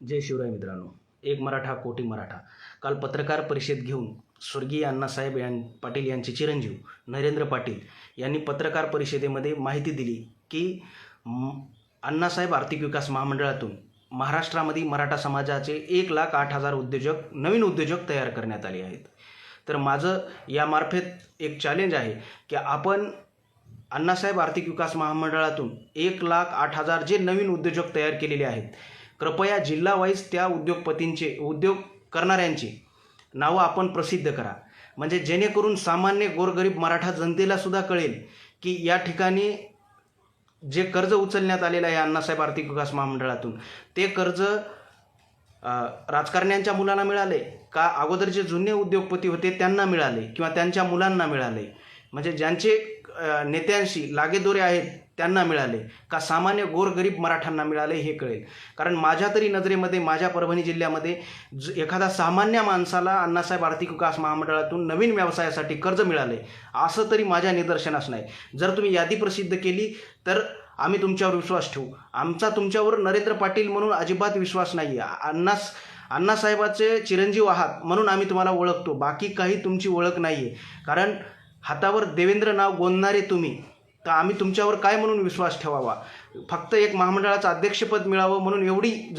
जय शिवराय मित्रांनो. एक मराठा कोटी मराठा. काल पत्रकार परिषद घेऊन स्वर्गीय अण्णासाहेब यां पाटील यांचे चिरंजीव नरेंद्र पाटील यांनी पत्रकार परिषदेमध्ये माहिती दिली की अण्णासाहेब आर्थिक विकास महामंडळातून महाराष्ट्रामध्ये मराठा समाजाचे एक लाख आठ हजार उद्योजक नवीन उद्योजक तयार करण्यात आले आहेत. तर माझं यामार्फत एक चॅलेंज आहे की आपण अण्णासाहेब आर्थिक विकास महामंडळातून एक लाख आठ हजार जे नवीन उद्योजक तयार केलेले आहेत कृपया जिल्हावाईज त्या उद्योगपतींचे उद्योग करणाऱ्यांची नावं आपण प्रसिद्ध करा. म्हणजे जेणेकरून सामान्य गोरगरीब मराठा जनतेला सुद्धा कळेल की या ठिकाणी जे कर्ज उचलण्यात आलेलं आहे अण्णासाहेब आर्थिक विकास महामंडळातून ते कर्ज राजकारण्यांच्या मुलांना मिळाले का? अगोदर जे जुने उद्योगपती होते त्यांना मिळाले किंवा त्यांच्या मुलांना मिळाले? म्हणजे ज्यांचे नेत्यांशी लागेदोरे आहेत त्यांना मिळाले. का सामान्य गोरगरीब मराठ्यांना मिळाले हे कळेल. कारण माझ्या तरी नजरेमध्ये माझ्या परभणी जिल्ह्यामध्ये ज एखादा सामान्य माणसाला अण्णासाहेब आर्थिक विकास महामंडळातून नवीन व्यवसायासाठी कर्ज मिळाले असं तरी माझ्या निदर्शनास नाही. जर तुम्ही यादी प्रसिद्ध केली तर आम्ही तुमच्यावर विश्वास ठेवू. आमचा तुमच्यावर नरेंद्र पाटील म्हणून अजिबात विश्वास नाही आहे अण्णास अण्णासाहेबाचे चिरंजीव आहात म्हणून आम्ही तुम्हाला ओळखतो. बाकी काही तुमची ओळख नाही आहे कारण हातावर देवेंद्र नाव गोंदणारे तुम्ही तर आम्ही तुमच्यावर काय म्हणून विश्वास ठेवावा? फक्त एक महामंडळाचं अध्यक्षपद मिळावं म्हणून एवढी